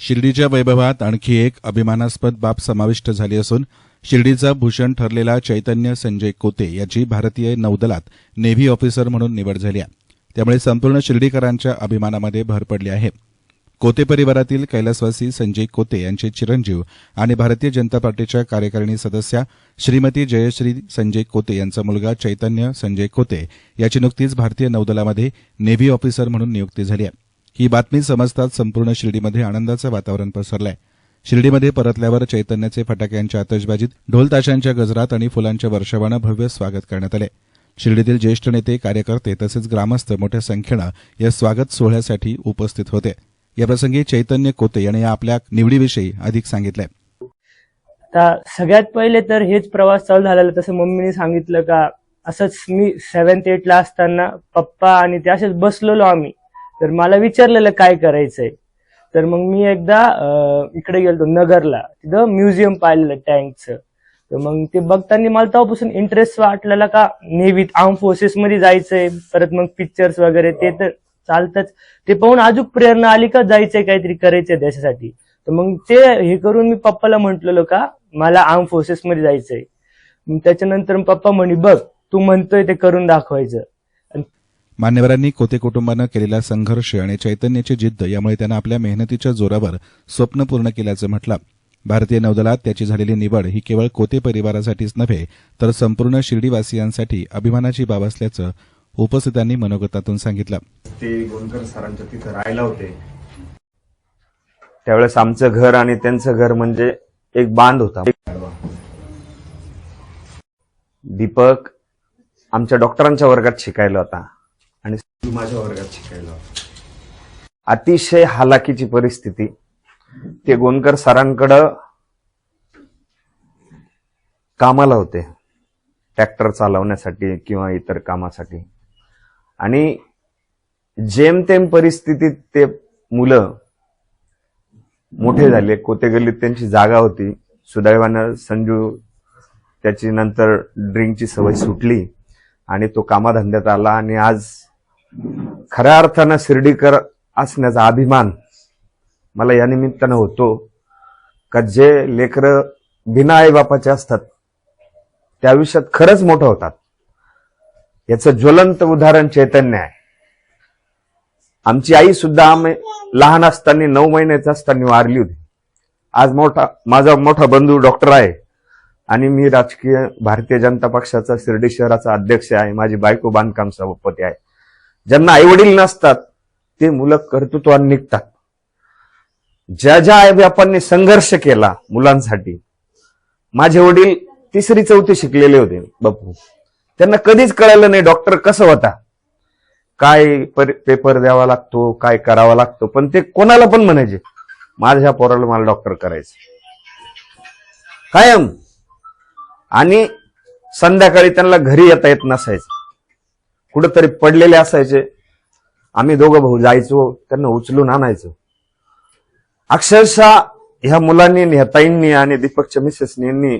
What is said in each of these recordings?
शिर्डीच्या वैभवात आणखी एक अभिमानास्पद बाब समाविष्ट झाली असून शिर्डीचा भूषण ठरलेला चैतन्य संजय कोते याची भारतीय नौदलात नेव्ही ऑफिसर म्हणून निवड झाली आहे. त्यामुळे संपूर्ण शिर्डीकरांच्या अभिमानामध्ये भर पडली आहे. कोते परिवारातील कैलासवासी संजय कोते यांचे चिरंजीव आणि भारतीय जनता पार्टीच्या कार्यकारिणी सदस्या श्रीमती जयश्री संजय कोते यांचा मुलगा चैतन्य संजय कोते याची नुकतीच भारतीय नौदलामध्ये नेव्ही ऑफिसर म्हणून नियुक्ती झाली आहे. ही बातमी समजताच संपूर्ण शिर्डीमध्ये आनंदाचं वातावरण पसरलंय. शिर्डीमध्ये परतल्यावर चैतन्याचे फटाक्यांच्या आतषबाजीत ढोलताशांच्या गजरात आणि फुलांच्या वर्षावानं भव्य स्वागत करण्यात आले शिर्डीतील ज्येष्ठ नेते कार्यकर्ते तसेच ग्रामस्थ मोठ्या संख्येनं या स्वागत सोहळ्यासाठी उपस्थित होते. याप्रसंगी चैतन्य कोते यांनी आपल्या निवडीविषयी अधिक सांगितलंय. आता सगळ्यात पहिले तर हेच प्रवास चालू झालेला तसं मम्मीने सांगितलं का असंच मी सेव्हन्थ एटला असताना पप्पा आणि ते असेच बसलेलो आम्ही. तर मला विचारलेलं काय करायचंय? तर मग मी एकदा इकडे गेलतो नगरला. तिथं म्युझियम पाहिलेलं टँकचं. तर मग ते बघताना मला तेव्हापासून इंटरेस्ट वाटलेला का नेव्हीत आर्म फोर्सेस मध्ये जायचंय परत मग पिक्चर्स वगैरे ते तर चालतच. ते पाहून अजून प्रेरणा आली का जायचंय काहीतरी करायचंय देशासाठी. तर मग ते हे करून मी पप्पाला म्हंटलेलो का मला आर्म फोर्सेस मध्ये जायचंय. त्याच्यानंतर पप्पा म्हणे बघ तू म्हणतोय ते करून दाखवायचं. मान्यवरांनी कोते कुटुंबानं केलेला संघर्ष आणि चैतन्याची जिद्द यामुळे त्यानं आपल्या मेहनतीच्या जोरावर स्वप्न पूर्ण केल्याचं म्हटलं. भारतीय नौदलात त्याची झालेली निवड ही केवळ कोते परिवारासाठीच नव्हे तर संपूर्ण शिर्डीवासियांसाठी अभिमानाची बाब असल्याचं उपस्थितांनी मनोगतातून सांगितलं. ते गोंदकर सरांच्या तिथं राहायला होते. त्यावेळेस आमचं घर आणि त्यांचं घर म्हणजे एक बांध होता. दीपक आमच्या डॉक्टरांच्या वर्गात शिकायला होता. आणि संजू माझ्या वर्गात शिकायला अतिशय हालाकीची परिस्थिती. ते गोंदकर सरांकडं कामाला होते. ट्रॅक्टर चालवण्यासाठी किंवा इतर कामासाठी. आणि जेमतेम परिस्थितीत ते मुलं मोठे झाले कोते गल्लीत त्यांची जागा होती. सुदैवानं संजू त्याची नंतर ड्रिंकची सवय सुटली आणि तो कामाधंद्यात आला आणि आज खऱ्या अर्थानं शिर्डीकर असण्याचा अभिमान मला या निमित्तानं होतो का जे लेकरं बिना आईबापाचे असतात त्या आयुष्यात खरंच मोठं होतात. याचं ज्वलंत उदाहरण चैतन्य आहे. आमची आई सुद्धा आम्ही लहान असताना नऊ महिन्याचं असताना वारली होती. आज मोठा माझा मोठा बंधू डॉक्टर आहे आणि मी राजकीय भारतीय जनता पक्षाचा शिर्डी शहराचा अध्यक्ष आहे. माझी बायको बांधकाम सभापती आहे. ज्यांना आईवडील नसतात ते मुलं कर्तृत्वान निघतात. ज्या ज्या आईबापांनी संघर्ष केला मुलांसाठी माझे वडील तिसरी चौथी शिकलेले होते बापू. त्यांना कधीच कळलं नाही डॉक्टर कसं होता. काय पर- पेपर द्यावा लागतो काय करावा लागतो पण ते कोणाला पण म्हणायचे माझ्या पोराला मला डॉक्टर करायचं. कायम. आणि संध्याकाळी त्यांना घरी येता येत नसायचं. कुठंतरी पडलेले असायचे. आम्ही दोघं भाऊ जायचो त्यांना उचलून आणायचो. अक्षरशः ह्या मुलांनी ह्या ताईंनी आणि दीपकच्या मिसेसनी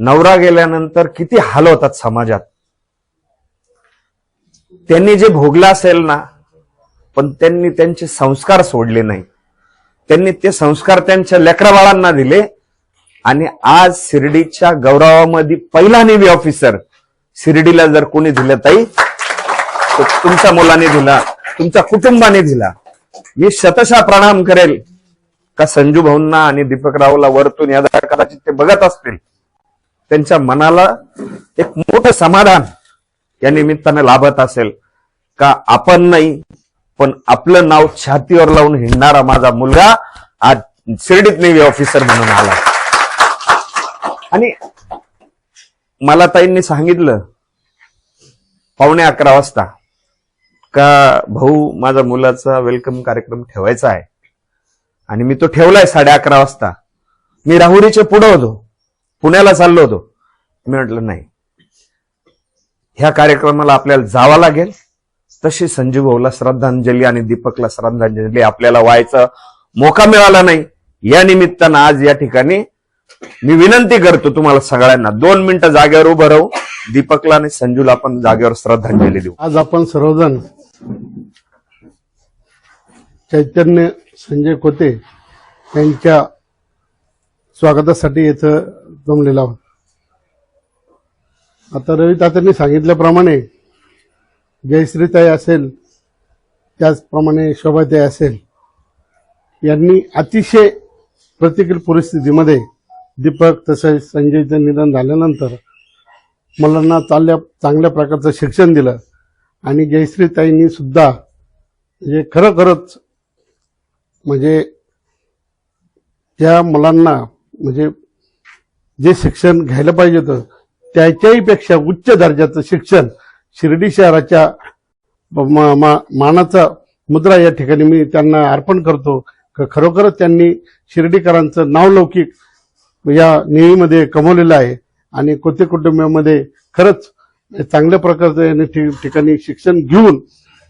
नवरा गेल्यानंतर किती हाल होतात समाजात. त्यांनी जे भोगलं असेल ना पण त्यांनी त्यांचे संस्कार सोडले नाही. त्यांनी ते संस्कार त्यांच्या लेकराबाळांना दिले आणि आज शिर्डीच्या गौरवामध्ये पहिला नेव्ही ऑफिसर शिर्डीला जर कोणी दिलं ताई तर तुमच्या मुलाने दिला तुमच्या कुटुंबाने दिला. मी शतशा प्रणाम करेल. का संजू भाऊंना आणि दीपक रावला वरतून या कदाचित ते बघत असतील त्यांच्या मनाला एक मोठं समाधान या निमित्तानं लाभत असेल. का आपण नाही पण आपलं नाव छातीवर लावून हिंडणारा माझा मुलगा आज शिर्डीत नेव्ही ऑफिसर म्हणून आला. आणि मला ताईंनी सांगितलं पावणे अकरा वाजता का भाऊ माझ्या मुलाचा वेलकम कार्यक्रम ठेवायचा आहे. आणि मी तो ठेवलाय साडे अकरा वाजता. मी राहुरीच्या पुढं होतो. पुण्याला चाललो होतो. मी म्हटलं नाही. ह्या कार्यक्रमाला आपल्याला जावं लागेल. तशी संजीव भाऊला श्रद्धांजली आणि दीपकला श्रद्धांजली. आपल्याला व्हायचा मोका मिळाला नाही. या निमित्तानं आज या ठिकाणी मी विनंती करतो तुम्हाला सगळ्यांना दोन मिनिटं जागेवर उभं राहू. दीपकला आणि संजूला आपण जागेवर श्रद्धांजली देऊ. आज आपण सर्वजण चैतन्य संजय कोते त्यांच्या स्वागतासाठी इथं जमलेला आहोत. आता रवी तात्यांनी सांगितल्याप्रमाणे जयश्रीताई असेल त्याचप्रमाणे शोभाताई असेल यांनी अतिशय प्रतिकूल परिस्थितीमध्ये दीपक तसेच संजयचं निधन झाल्यानंतर मुलांना चालल्या चांगल्या प्रकारचं शिक्षण दिलं. आणि जयश्रीताईंनी सुद्धा म्हणजे खरोखरच म्हणजे त्या मुलांना म्हणजे जे शिक्षण घ्यायला पाहिजे होतं त्याच्याही पेक्षा उच्च दर्जाचं शिक्षण शिर्डी शहराच्या मा मा- मानाचा मुद्रा या ठिकाणी मी त्यांना अर्पण करतो. खरोखरच त्यांनी शिर्डीकरांचं नावलौकिक या नेहमीमध्ये कमवलेलं आहे. आणि कोते कुटुंबामध्ये खरंच चांगल्या प्रकारचं ठि- ठिकाणी शिक्षण घेऊन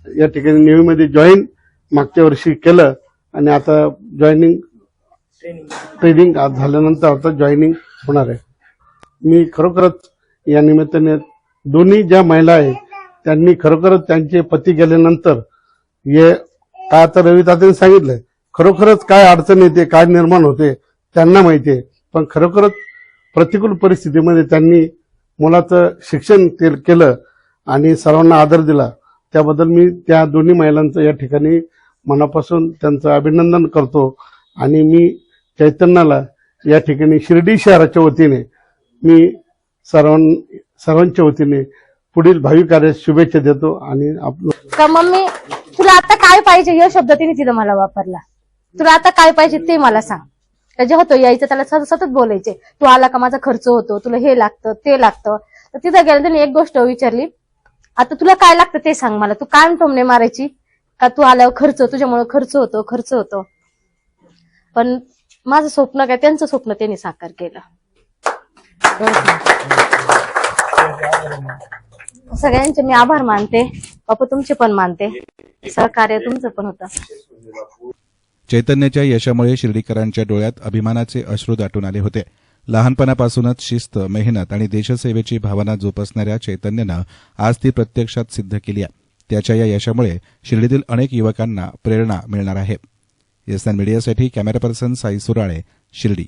या ठिकाणी नेहमीमध्ये जॉईन मागच्या वर्षी केलं. आणि आता जॉईनिंग ट्रेनिंग आज झाल्यानंतर आता जॉईनिंग होणार आहे. मी खरोखरच या निमित्ताने दोन्ही ज्या महिला आहेत त्यांनी खरोखरच त्यांचे पती गेल्यानंतर हे काय आता रवी तात्यांनी सांगितलंय खरोखरच काय अडचण येते काय निर्माण होते त्यांना माहिती आहे. पण खरोखरच प्रतिकूल परिस्थितीमध्ये त्यांनी मुलाचं शिक्षण केलं आणि सर्वांना आदर दिला. त्याबद्दल मी त्या दोन्ही महिलांचं या ठिकाणी मनापासून त्यांचं अभिनंदन करतो आणि मी चैतन्याला या ठिकाणी शिर्डी शहराच्या वतीने मी सर्वां सर्वांच्या वतीने पुढील भावी कार्यास शुभेच्छा देतो आणि आपलं का मम्मी तुला आता काय पाहिजे? या शब्द तिने तिथं मला वापरला. तुला आता काय पाहिजे ते मला सांग. का जे होतं यायचं त्याला सतत सतत बोलायचे तू आला का? माझा खर्च होतो तुला हे लागतं ते लागतं. तर तिथं गेलं त्याने एक गोष्ट विचारली आता तुला काय लागतं ते सांग मला. तू काय टोमणे मारायची? का तू आल्यावर खर्च तुझ्यामुळे खर्च होतो खर्च होतो? पण माझं स्वप्न काय त्यांचं स्वप्न त्यांनी साकार केलं. सगळ्यांचे मी आभार मानते. बापू तुमचे पण मानते. सहकार्य तुमचं पण होतं. चैतन्याच्या यशामुळे शिर्डीकरांच्या डोळ्यात अभिमानाचे अश्रू दाटून आले होते. लहानपणापासूनच शिस्त मेहनत आणि देशसेवेची भावना जोपासणाऱ्या चैतन्यानं आज ती प्रत्यक्षात सिद्ध केली आहे. त्याच्या या यशामुळे शिर्डीतील अनेक युवकांना प्रेरणा मिळणार आहे. एस मीडियासाठी कॅमेरा पर्सन साई सुराळे शिर्डी.